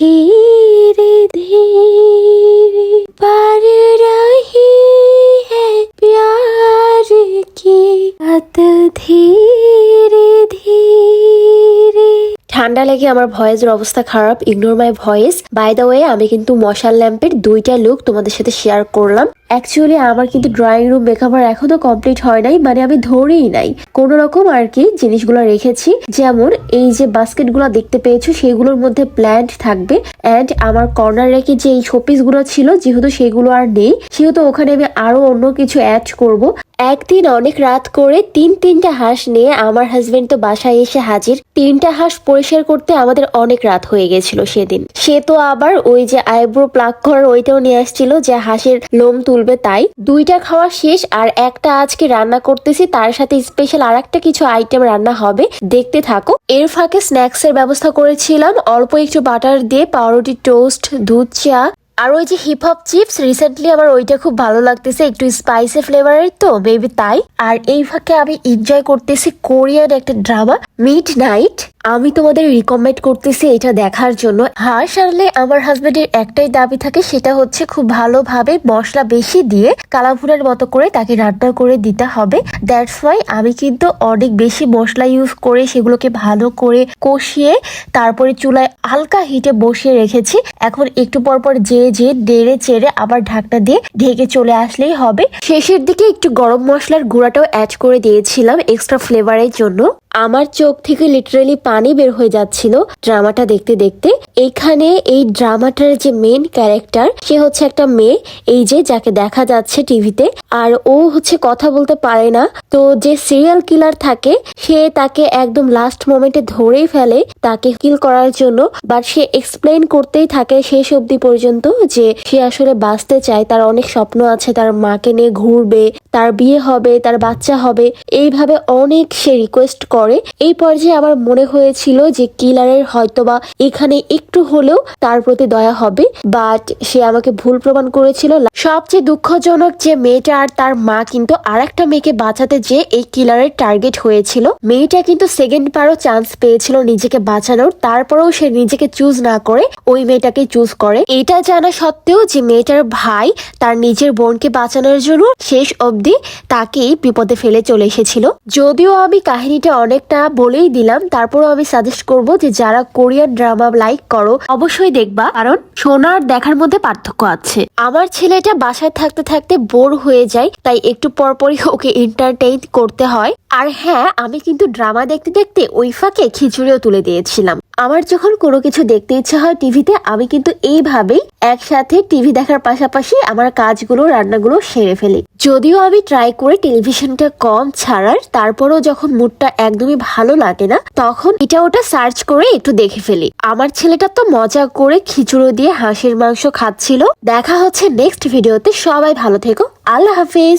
धीरे धीरे बढ़ रही है प्यार की अत धीरे धीरे ঠান্ডা লেগে আমার ভয়েসের অবস্থা খারাপ ignore my voice by the way আমি কিন্তু মশাল ল্যাম্পের দুইটা লুক তোমাদের সাথে শেয়ার করলাম। অ্যাকচুয়ালি আমার কিন্তু ড্রয়িং রুম মেকআপার এখনও কমপ্লিট হয় নাই মানে আমি ধরেই নাই। কোনো রকম আর কি জিনিসগুলো রেখেছি, যেমন এই যে বাস্কেটগুলো দেখতে পেয়েছ, সেগুলোর মধ্যে প্ল্যান্ট থাকবে। অ্যান্ড আমার কর্নার রেখে যে এই শোপিসগুলো ছিল, যেহেতু সেগুলো আর নেই, সেহেতু ওখানে আমি আরও অন্য কিছু অ্যাড করব। একদিন অনেক রাত করে তিন তিনটা হাঁস নিয়ে আমার হাজবেন্ড তো বাসায় এসে হাজির। তিনটা হাঁস পরিষ্কার করতে আমাদের অনেক রাত হয়ে গেছিল সেদিন। সে তো আবার ওই যে আইব্রো প্লাক করার ওইটাও নিয়ে আসছিল যে হাঁসের লোম তুলবে তাই। দুইটা খাওয়া শেষ আর একটা আজকে রান্না করতেছি, তার সাথে স্পেশাল আর একটা কিছু আইটেম রান্না হবে। দেখতে থাকো। এর ফাঁকে স্ন্যাক্স এর ব্যবস্থা করেছিলাম। অল্প একটু বাটার দিয়ে পাউরুটি টোস্ট দুধ চা আর ওই যে হিপ হপ চিপস রিসেন্টলি আমার ওইটা খুব ভালো লাগতেছে, একটু স্পাইসি ফ্লেভারের তো বেবি তাই। আর এই ফাঁকে আমি এনজয় করতেছি কোরিয়ান একটা ড্রামা মিড নাইট আমি তোমাদের রিকমেন্ড করতেছি এটা দেখার জন্য। হাঁস আনলে আমার হাজবেন্ডের একটাই দাবি থাকে, সেটা হচ্ছে খুব ভালোভাবে মশলা বেশি দিয়ে কালাভুনার মতো করে তাকে রান্না করে দিতে হবে। দ্যাটস ওয়াই আমি কিন্তু অনেক বেশি মশলা ইউজ করে সেগুলোকে ভালো করে কষিয়ে তারপরে চুলায় হালকা হিটে বসিয়ে রেখেছি। এখন একটু পর পর যে যে নেড়ে চেড়ে আবার ঢাকনা দিয়ে ঢেকে চলে আসলেই হবে। শেষের দিকে একটু গরম মশলার গুঁড়াটাও অ্যাড করে দিয়েছিলাম এক্সট্রা ফ্লেভারের জন্য। আমার চোখ থেকে লিটারেলি পানি বের হয়ে যাচ্ছিল। ড্রামাটা দেখতে দেখতে এইখানে এই ড্রামাটার যে মেন ক্যারেক্টার সে হচ্ছে একটা মেয়ে, এই যে যাকে দেখা যাচ্ছে টিভিতে, আর ও হচ্ছে কথা বলতে পারে না। তো যে সিরিয়াল কিলার থাকে, সে তাকে একদম লাস্ট মোমেন্টে ধরেই ফেলে, তাকে কিল করার জন্য। বাট সে এক্সপ্লেন করতেই থাকে শেষ অবধি পর্যন্ত যে সে আসলে বাঁচতে চায়, তার অনেক স্বপ্ন আছে, তার মাকে নিয়ে ঘুরবে, তার বিয়ে হবে, তার বাচ্চা হবে। এইভাবে অনেক সে রিকোয়েস্ট করে। এই পর্যায়ে আমার মনে হয়েছিল যে কিলারের হয়তোবা এখানে একটু হলেও তার প্রতি দয়া হবে। বাট সে আমাকে ভুল প্রমাণ করেছিল। সবচেয়ে দুঃখজনক যে মেয়েটা আর তার মা কিন্তু আর একটা মেয়েকে বাঁচাতে যে এই কিলারের টার্গেট হয়েছিল। মেয়েটা কিন্তু সেকেন্ড বারও চান্স পেয়েছিল নিজেকে বাঁচানোর। তারপরেও সে নিজেকে চুজ না করে ওই মেয়েটাকে চুজ করে। এটা জানা সত্ত্বেও যে মেয়েটার ভাই তার নিজের বোনকে বাঁচানোর জন্য শেষ অবধি তাকেই বিপদে ফেলে চলে এসেছিল। যদিও আমি কাহিনীটা অনেকটা বলেই দিলাম, তারপরও আমি সাজেস্ট করব যে যারা কোরিয়ান ড্রামা লাইক করো, অবশ্যই দেখবা, কারণ সোনার দেখার মধ্যে পার্থক্য আছে। আমার ছেলেটা বাসায় থাকতে থাকতে বোর হয়ে যায়, তাই একটু পরপরই ওকে এন্টারটেইন করতে হয়। আর হ্যাঁ আমি কিন্তু ড্রামা দেখতে দেখতে ওই ফাঁকে খিচুড়িও তুলে দিয়েছিলাম। আমার যখন কোনো কিছু দেখতে ইচ্ছা হয় টিভিতে, আমি কিন্তু এইভাবেই একসাথে টিভি দেখার পাশাপাশি আমার কাজগুলো, রান্নাগুলো সেরে ফেলি। যদিও আমি ট্রাই করে টেলিভিশনটা কম ছাড়ার, তারপরও যখন মুডটা একদমই ভালো লাগে না, তখন এটা ওটা সার্চ করে একটু দেখে ফেলি। আমার ছেলেটা তো মজা করে খিচুড়ো দিয়ে হাঁসের মাংস খাচ্ছিল। দেখা হচ্ছে নেক্সট ভিডিওতে। সবাই ভালো থেকো। আল্লাহ হাফিজ।